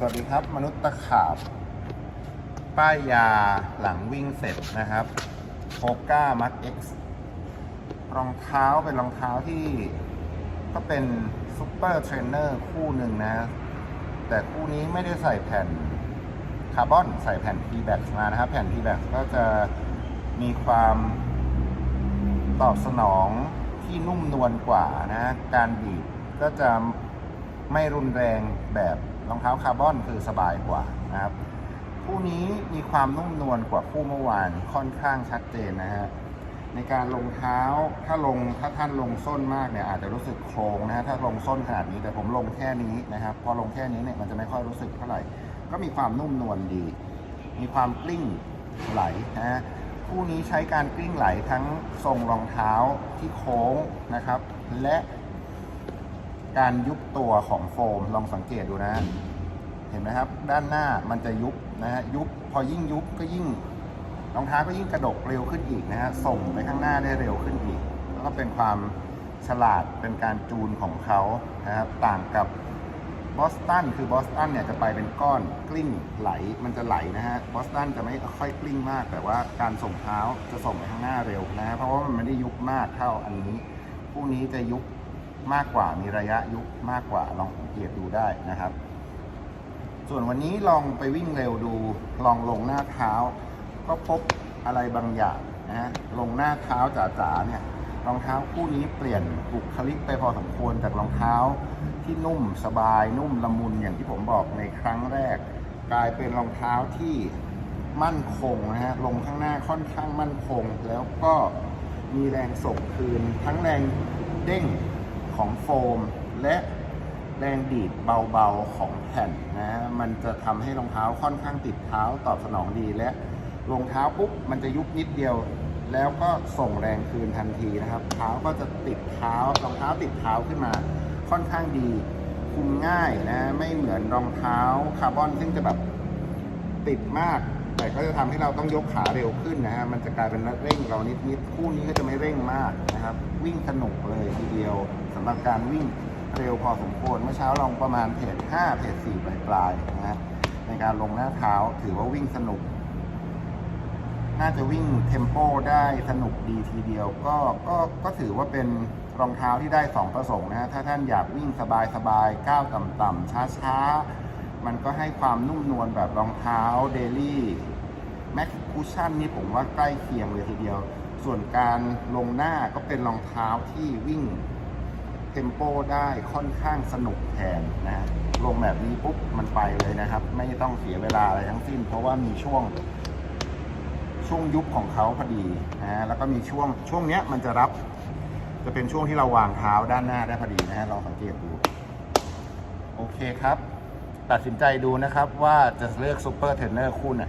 สวัสดีครับ มนุษย์ตะขาบ ป้ายยาหลังวิ่งเสร็จนะครับโ o ก้ามั k เอ็กซ์รองเท้าเป็นรองเท้าที่ก็เป็นซูเปอร์เทรนเนอร์คู่หนึ่งนะ แต่คู่นี้ไม่ได้ใส่แผ่นคาร์บอนใส่แผ่น t b a x มานะครับ แผ่น t b a x ก็จะมีความตอบสนองที่นุ่มนวลกว่านะ การบีบก็จะไม่รุนแรงแบบ รองเท้าคาร์บอนคือสบายกว่านะครับ คู่นี้มีความนุ่มนวลกว่าคู่เมื่อวานค่อนข้างชัดเจนนะฮะในการลงเท้าถ้าลงถ้าท่านลงส้นมากเนี่ยอาจจะรู้สึกโครงนะฮะถ้าลงส้นขนาดนี้แต่ผมลงแค่นี้นะครับ พอลงแค่นี้เนี่ยมันจะไม่ค่อยรู้สึกเท่าไหร่ ก็มีความนุ่มนวลดี มีความกลิ้งไหลนะฮะคู่นี้ใช้การกลิ้งไหลทั้งทรงรองเท้าที่โค้งนะครับ และ การยุบตัวของโฟมลองสังเกตดูนะ เห็นไหมครับ ด้านหน้ามันจะยุบนะฮะยุบพอยิ่งยุบก็ยิ่งรองเท้าก็ยิ่งกระดกเร็วขึ้นอีกนะฮะส่งไปข้างหน้าได้เร็วขึ้นอีก แล้วก็เป็นความฉลาดเป็นการจูนของเขานะครับ ต่างกับบอสตันคือบอสตันเนี่ยจะไปเป็นก้อนกลิ้งไหลมันจะไหลนะฮะบอสตันจะไม่ค่อยกลิ้งมาก แต่ว่าการส่งเท้าจะส่งไปข้างหน้าเร็วนะฮะเพราะว่ามันไม่ได้ยุบมากเท่าอันนี้พวกนี้จะยุบ มากกว่ามีระยะยุบมากกว่าลองสังเกตดูได้นะครับ ส่วนวันนี้ลองไปวิ่งเร็วดูลองลงหน้าเท้า ก็พบอะไรบางอย่างนะลงหน้าเท้าจ๋าๆเนี่ยรองเท้าคู่นี้เปลี่ยนบุคลิกไปพอสมควรจากรองเท้าที่นุ่มสบายนุ่มละมุนอย่างที่ผมบอกในครั้งแรก กลายเป็นรองเท้าที่มั่นคงนะฮะลงข้างหน้าค่อนข้างมั่นคง แล้วก็มีแรงส่งคืนทั้งแรงเด้ง ของโฟม และแรงดีดเบาๆของแผ่นนะฮะมันจะทำให้รองเท้าค่อนข้างติดเท้าตอบสนองดีและรองเท้าปุ๊บมันจะยุบนิดเดียว แล้วก็ส่งแรงคืนทันทีนะครับ เท้าก็จะติดเท้ารองเท้าติดเท้าขึ้นมาค่อนข้างดี คุมง่ายนะไม่เหมือนรองเท้าคาร์บอนซึ่งจะแบบ ติดมาก แต่ก็จะทำให้เราต้องยกขาเร็วขึ้นนะฮะมันจะกลายเป็นเร่งเรานิดๆคู่นี้ก็จะไม่เร่งมากนะครับ วิ่งสนุกเลยทีเดียวสำหรับการวิ่งเร็วพอสมควรเมื่อเช้าลองประมาณเพจ5เพจ4ปลายปลายๆนะฮะในการลงหน้าเท้าถือว่าวิ่งสนุก น่าจะวิ่งเทมโปได้สนุกดีทีเดียว ก็ก็ก็ถือว่าเป็นรองเท้าที่ได้สองประสงค์นะฮะถ้าท่านอยากวิ่งสบายๆก้าวต่ำๆช้าๆ มันก็ให้ความนุ่มนวลแบบรองเท้าเดลี่แม็กคูชั่นนี่ผมว่าใกล้เคียงเลยทีเดียว ส่วนการลงหน้าก็เป็นรองเท้าที่วิ่งเทมโปได้ค่อนข้างสนุกแทนนะ ลงแบบนี้ปุ๊บมันไปเลยนะครับ ไม่ต้องเสียเวลาอะไรทั้งสิ้น เพราะว่ามีช่วงช่วงยุบของเขาพอดีนะฮะแล้วก็มีช่วงช่วงเนี้ยมันจะรับ จะเป็นช่วงที่เราวางเท้าด้านหน้าได้พอดีนะฮะลองสังเกตดู โอเคครับ ตัดสินใจดูนะครับว่าจะเลือกซูเปอร์เทรนเนอร์คู่ไหน